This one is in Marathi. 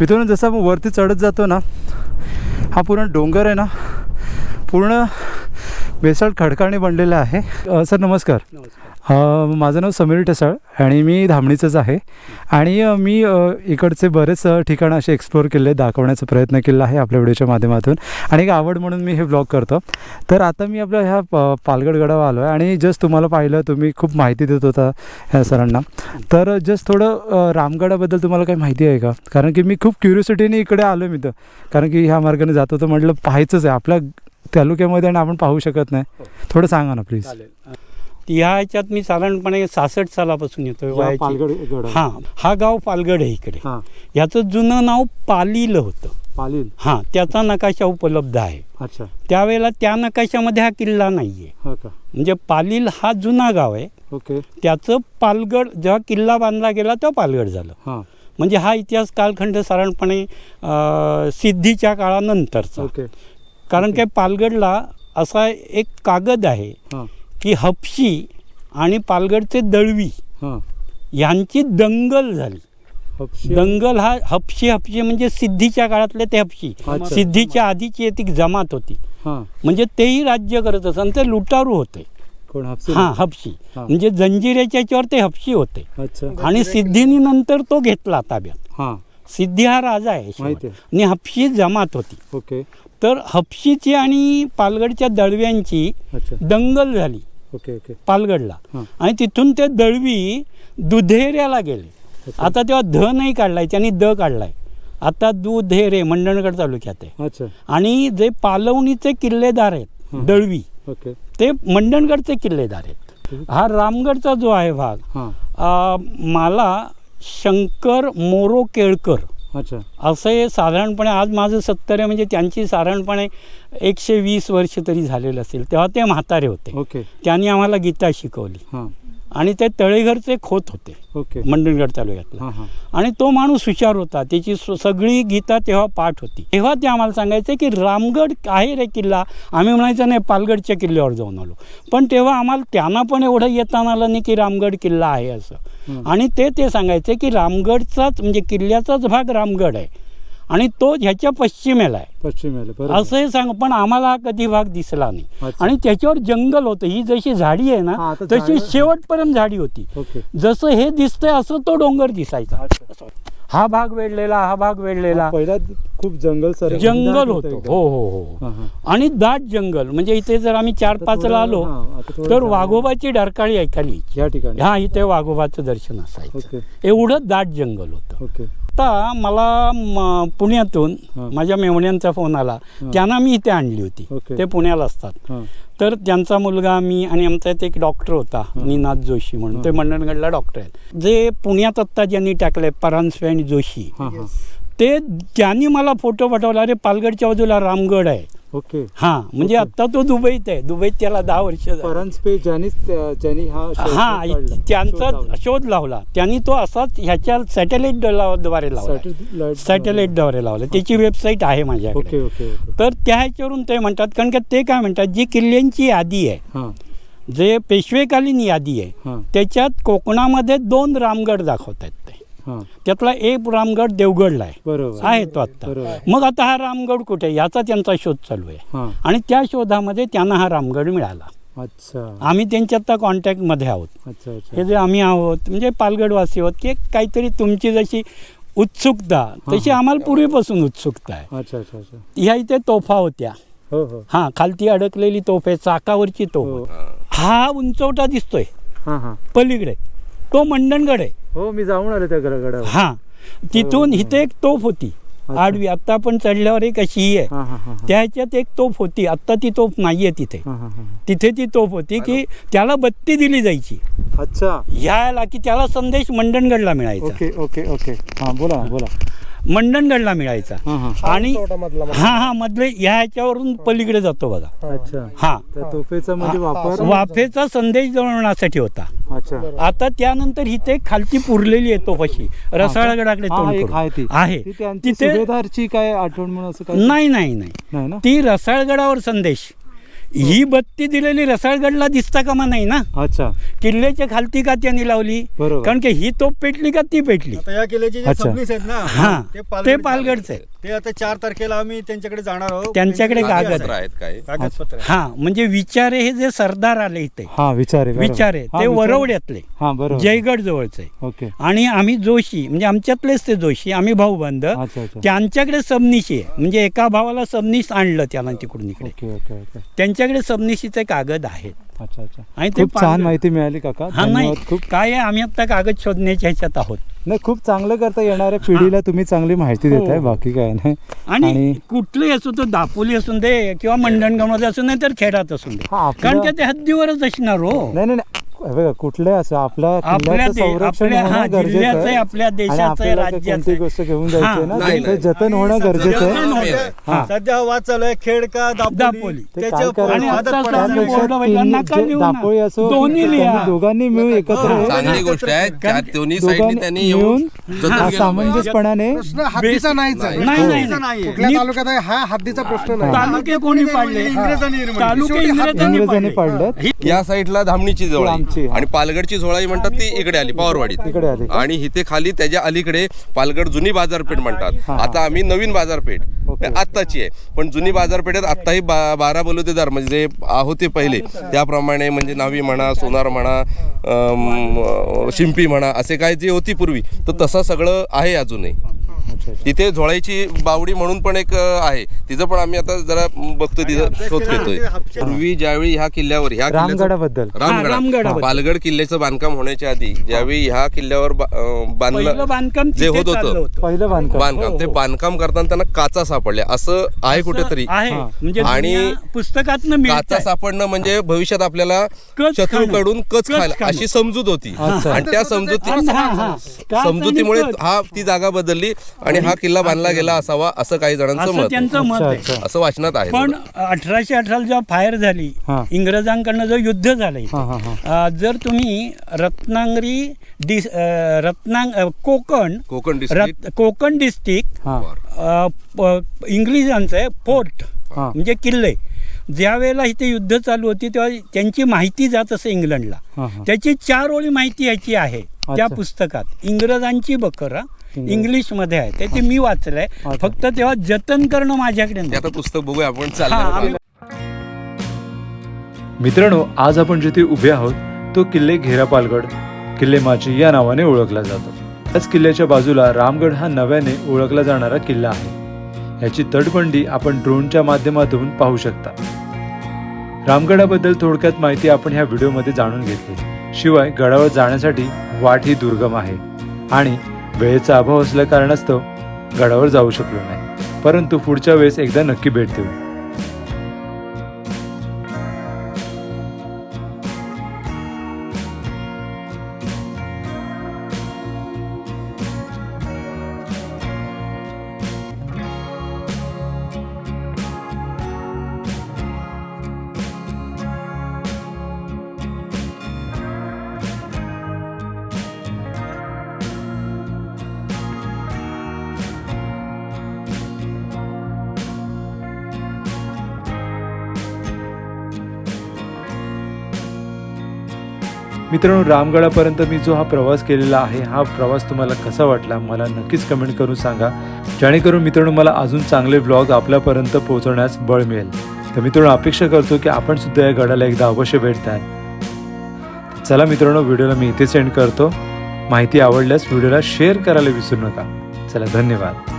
इथून जसं आपण वरती चढत जातो ना हा पूर्ण डोंगर आहे ना पूर्ण बेसाल्ट खडकाने बनलेलं आहे. सर नमस्कार. माझं नाव समीर टसाळ आणि मी धामणीचंच आहे. आणि मी इकडचे बरेच ठिकाणं असे एक्सप्लोअर केले दाखवण्याचा प्रयत्न केला आहे आपल्या व्हिडिओच्या माध्यमातून. आणि एक आवड म्हणून मी हे ब्लॉग करतो. तर आता मी आपल्या ह्या प पालगड गडावर आलो आहे आणि जस्ट तुम्हाला पाहिलं तुम्ही खूप माहिती देत होता ह्या सरांना. तर जस्ट थोडं रामगडाबद्दल तुम्हाला काही माहिती आहे का? कारण की मी खूप क्युरियोसिटीने इकडे आलो मी तर. कारण की ह्या मार्गाने जात होतो म्हटलं पाहायचंच आहे. आपल्या तालुक्यामध्ये आणि आपण पाहू शकत नाही. थोडं सांगा ना प्लीज ह्या ह्याच्यात मी साधारणपणे सासष्ट सालापासून येतोय पालगड हां हा गाव पालगड आहे इकडे. हां. ह्याचं जुनं नाव पालील होतं. पालील. हां त्याचा नकाशा उपलब्ध आहे. अच्छा. त्यावेळेला त्या नकाशामध्ये हा किल्ला नाही आहे हो का? म्हणजे पालील हा जुना गाव आहे. ओके. त्याचं पालगड जेव्हा किल्ला बांधला गेला तेव्हा पालगड झालं. हां. म्हणजे हा इतिहास कालखंड साधारणपणे सिद्धीच्या काळानंतरचा. ओके. कारण काय पालगडला असा एक कागद आहे की हपशी आणि पालगडचे दळवी यांची दंगल झाली. दंगल हा हपशी हपशी म्हणजे सिद्धीच्या काळातले ते हपशी. सिद्धीच्या आधीची एक जमात होती. म्हणजे तेही राज्य करत असत आणि ते लुटारू होते. हा हपशी. म्हणजे जंजिरेच्या याच्यावर ते हपशी होते. आणि सिद्धीनी नंतर तो घेतला ताब्यात. सिद्धी हा राजा आहे. आणि हपशी जमात होती. ओके. तर हपशीची आणि पालगडच्या दळव्यांची अच्छा. दंगल झाली. Okay okay. पालगडला. हां. आणि तिथून ते दळवी दुधेऱ्याला गेले. आता तेव्हा ध नाही काढलाय त्यांनी द काढलाय. आता दुधेरे मंडणगड तालुक्यात आहे. अच्छा. आणि जे पालवणीचे किल्लेदार आहेत हं. दळवी ओके. ते मंडणगडचे किल्लेदार आहेत. हा रामगडचा जो आहे भाग हां. मला शंकर मोरो केळकर अच्छा. असे साधारणपणे आज माझं सत्तर आहे म्हणजे त्यांची साधारणपणे एकशे वीस वर्ष तरी झालेलं असेल. तेव्हा ते म्हातारे होते. ओके. त्यांनी आम्हाला गीता शिकवली. हां. आणि ते तळेघरचे खोत होते. ओके. मंडणगड तालुक्यातला. आणि तो माणूस हुशार होता. त्याची स- सगळी गीता तेव्हा पाठ होती. तेव्हा ते आम्हाला सांगायचे की रामगड आहे रे किल्ला. आम्ही म्हणायचं नाही पालगडच्या किल्ल्यावर जाऊन आलो. पण तेव्हा आम्हाला त्यांना पण एवढं येताना आलं नाही की रामगड किल्ला आहे असं. आणि ते ते सांगायचे की रामगडचाच म्हणजे किल्ल्याचाच भाग रामगड आहे. आणि तो ह्याच्या पश्चिमेला आहे. पश्चिमेला बरं असंही सांग पण आम्हाला हा कधी भाग दिसला नाही. आणि त्याच्यावर जंगल होतं. ही जशी झाडी आहे हा, ना तशी शेवटपर्यंत झाडी होती. जसं हे दिसतंय असं तो डोंगर दिसायचा. हा भाग वेढलेला हा भाग वेढलेला. पहिला खूप जंगल सर जंगल होतं. हो हो हो. हां हां. आणि दाट जंगल. म्हणजे इथे जर आम्ही चार पाचला आलो हां, तर. वाघोबाची डरकाळी ऐकायली या ठिकाणी. हा इथे वाघोबाचं दर्शन असायचं. एवढं दाट जंगल होतं. ओके आता मला म, पुण्यातून. माझ्या मेवण्यांचा फोन आला. त्यांना मी इथे आणली होती. ओके. ते पुण्याला असतात. हां. तर त्यांचा मुलगा मी आणि आमचा इथे एक डॉक्टर होता निनाद जोशी म्हणून. ते. मंडणगडला डॉक्टर आहेत. जे पुण्यात आत्ता ज्यांनी टाकले परांजपे आणि जोशी हां हां. ते त्यांनी मला फोटो पाठवला अरे पालगडच्या बाजूला रामगड आहे. ओके. हा म्हणजे. आता तो दुबईत आहे. दुबईत त्याला दहा वर्ष झाली. परांजपे ज्यांनीच त्या- ज्यांनी हा हा त्यांचा. शोध लावला. त्यांनी तो असाच ह्याच्या सॅटेलाइटद्वारे लावला. सॅटेलाइटद्वारे लावला. त्याची वेबसाईट आहे माझ्याकडे. ओके ओके तर त्या ह्याच्यावरून ते म्हणतात कारण का ते काय म्हणतात जी किल्ल्यांची यादी आहे हां. जे पेशवेकालीन यादी आहे त्याच्यात कोकणामध्ये दोन रामगड दाखवत आहेत ते. त्यातला एक रामगड देवगडला आहे. बरोबर. आहे तो आत्ता. मग आता हा रामगड कुठे? याचा त्यांचा शोध चालू आहे. आणि त्या शोधामध्ये त्यांना हा रामगड मिळाला. अच्छा. आम्ही त्यांच्या आता कॉन्टॅक्टमध्ये आहोत. अच्छा अच्छा. हे जे आम्ही आहोत म्हणजे पालगडवासी आहोत की काहीतरी तुमची जशी उत्सुकता तशी. आम्हाला पूर्वीपासून उत्सुकता आहे. अच्छा अच्छा अच्छा. ह्या इथे तोफा होत्या. हो हो. हां खालती अडकलेली तोफ आहे चाकावरची तोफ हो. हा उंचवटा दिसतोय. पलीकडे. तो मंडणगड आहे. हो मी जाऊन आलो त्या गडावर. हां. तिथून हो. इथे एक तोफ होती. आडवी. आता आपण चढल्यावर एक अशी ही आहे. त्या ह्याच्यात एक तोफ होती. आत्ता ती तोफ नाहीये तिथे. तिथे ती तोफ होती की त्याला बत्ती दिली जायची. अच्छा. ह्याला की त्याला संदेश मंडणगडला मिळायचा. Okay okay okay. हां बोला. बोला. मंडणगडला मिळायचा. हां हां. आणि हा हा मधले ह्या ह्याच्यावरून पलीकडे जातो बघा. अच्छा. हा. त्या तोफेचा म्हणजे वापर? वाफेचा संदेश दळवण्यासाठी होता. अच्छा. आता त्यानंतर इथे खालती पुरलेली आहे तोफाशी. रसाळगडाकडे हा, तोंड एक करून. आहे ती. आहे. ती त्यांची तिथे सुभेदारची काय आठवण म्हणून असं काय नाही नाही नाही. नाही ना? ती रसाळगडावर संदेश. ही. बत्ती दिलेली रसाळगडला दिसता कामा नाही ना? अच्छा. किल्ल्याच्या खालती का त्यांनी लावली? बरोबर. कारण की ही तोप पेटली का ती पेटली? आता या किल्ल्याचे जे अच्छा. सबनीस आहेत ना हा. ते पालगडचे आहेत. ते आता चार तारखेला आम्ही त्यांच्याकडे जाणार आहोत. त्यांच्याकडे त्यांची कागद माहिती आहेत काय. कागदपत्र आहे. हा म्हणजे विचारे हे जे सरदार आले इथे. हा विचार आहे बरोबर. विचारे हा, ते विचार- वरवड्यातले. हा बरोबर. जयगड जवळचे. ओके. आणि आम्ही जोशी म्हणजे आमच्यातलेच ते जोशी आम्ही भाऊबंद. अच्छा अच्छा. त्यांच्याकडे सबनिशी आहे. म्हणजे एका भावाला सबनिश आणलं त्याला तिकडून इकडे. Okay okay okay. त्यांच्याकडे सबनिशीचे कागद आहेत. अच्छा अच्छा. आणि ते खूप छान माहिती मिळाली काका. हा नाही. धन्यवाद. खूप काय आहे? आम्ही आता कागद शोधण्याच्या ह्याच्यात आहोत. नाही खूप चांगलं करता येणाऱ्या पिढीला तुम्ही चांगली माहिती हो. देताय बाकी काय नाही. आणि कुठलंही असो तो दापोली असून दे किंवा मंडणगावमध्ये असून नाही तर खेड्यात असून दे. हा, कारण की ते हद्दीवरच असणार हो. नाही नाही हे बघा कुठले असं आपल्या आपल्या किल्ल्याचं दे- संरक्षण आपल्या- होणं हा, गरजेचं जिल्ह्याचं आहे, आहे आपल्या आणि देशाचं आहे, आपल्याला काही राज्याचं कोणती आहे. गोष्ट घेऊन जायची आहे ना नाही, त्याचं नाही. जतन होणं गरजेचं सध्या- आहे आहे. सध्या- हा. सध्या वाद चालू आहे खेड का दापोली. दापोली ते त्याच्या काय करायचं? आणि वादात आता पडायचं सध्या नाही. बोर्ड त्यापेक्षा वैद्य- तिन्ही नका जे लिहू ना. दापोळी असो दोन्ही त्यांनी लिहा. दोघांनी मिळून एकत्र हा, हे- चांगली गोष्ट आहे त्या दोन्ही साईडनी दोघांनी त्यांनी येऊन मिळून जतन हा, केलं पाहिजे. सामंजस्यपणाने प्रश्न हद्दीचा नाहीच आहे नाही नाही हद्दीचा नाही नाहीये. कुठल्या तालुक्यात आहे हा हद्दीचा प्रश्न नाही तालुके कोणी पाडले इंग्रजांनी निर्माण केली. तालुके शेवटी इंग्रजांनी इंग्रजांनी पाडले पाडलं या साईडला धामणीची झोळाई आमची, आणि पालगडची झोळाई म्हणतात ती इकडे आली पवारवाडीत इकडे आली का? आणि इथे खाली त्याच्या अलीकडे पालगड जुनी बाजारपेठ म्हणतात. आता आम्ही नवीन बाजारपेठ. आत्ताची आहे पण जुनी बाजारपेठेत आत्ताही बा बारा बलुतेदार म्हणजे जे होते पहिले त्याप्रमाणे म्हणजे नावी म्हणा सोनार म्हणा शिंपी म्हणा असे काय जे होती पूर्वी तर तसं सगळं आहे अजूनही तिथे झोळाईची बावडी म्हणून पण एक आहे. तिचं पण आम्ही आता जरा बघतोय तिथं शोध घेतोय. पूर्वी ज्यावेळी ह्या किल्ल्यावर ह्या रामगडाबद्दल. हा, रामगडाबद्दल. रामगड पालगड किल्ल्याचं बांधकाम होण्याच्या आधी ज्यावेळी ह्या किल्ल्यावर बांधलं बांधकाम जे होत होतं. पहिलं बांधकाम. बांधकाम. ते हो. बांधकाम करताना त्यांना काचा सापडल्या असं आहे कुठेतरी. आहे. हा. म्हणजे आणि पुस्तकात काचा सापडणं म्हणजे भविष्यात आपल्याला शत्रूकडून. कच खायला. अशी समजूत होती. आणि त्या समजुती समजुतीमुळे हा ती जागा बदलली. आणि हा किल्ला बांधला गेला असावा असं काही जणांचं असं मत त्यांचं मत आहे. अच्छा. असं वाचनात आहे. पण. अठराशे अठराला जेव्हा फायर झाली हा. इंग्रजांकडनं जो युद्ध झालं इथे, हा हा हा. अं, जर तुम्ही रत्नागिरी डिस अं, रत्नांग अं, कोकण कोकण डिस्ट्रिक्ट रत कोकण डिस्ट्रिक्ट हा. अं, प- इंग्लिशांचं आहे फोर्ट हा. म्हणजे किल्ले. ज्या वेळेला इथे युद्ध चालू होती तेव्हा त्यांची माहिती जात असे इंग्लंडला. हा हा. त्याची चार ओळी माहिती याची आहे त्या अच्छा. पुस्तकात. इंग्रजांची बकरा. इंग्लिशमध्ये आहे. ते ते मी वाचलंय. फक्त तेव्हा जतन करणं माझ्याकडे ते नाही. आता पुस्तक बघूया आपण हा, मित्रांनो आज आपण जिथे उभे आहोत तो किल्ले घेरा पालगड किल्ले माची या नावाने ओळखला जातो. त्याच किल्ल्याच्या बाजूला रामगड हा नव्याने ओळखला जाणारा किल्ला आहे. याची तटबंदी आपण ड्रोनच्या माध्यमातून पाहू शकता. रामगडाबद्दल थोडक्यात माहिती आपण ह्या व्हिडिओमध्ये जाणून घेतली. शिवाय गडावर जाण्यासाठी वाट ही दुर्गम आहे. आणि वेळेचा अभाव असल्या कारणास्तव गडावर जाऊ शकलो नाही. परंतु पुढच्या वेळेस एकदा नक्की भेट देऊ मित्रांनो रामगडापर्यंत मी जो हा प्रवास केलेला आहे हा प्रवास तुम्हाला कसा वाटला मला नक्कीच कमेंट करून सांगा. जेणेकरून मित्रांनो मला अजून चांगले ब्लॉग आपल्यापर्यंत पोहोचवण्यास बळ मिळेल. तर मित्रांनो अपेक्षा करतो की आपण सुद्धा या गडाला एकदा अवश्य भेट द्याल. चला मित्रांनो व्हिडिओला मी इथे सेंड करतो. माहिती आवडल्यास व्हिडिओला शेअर करायला विसरू नका. चला धन्यवाद.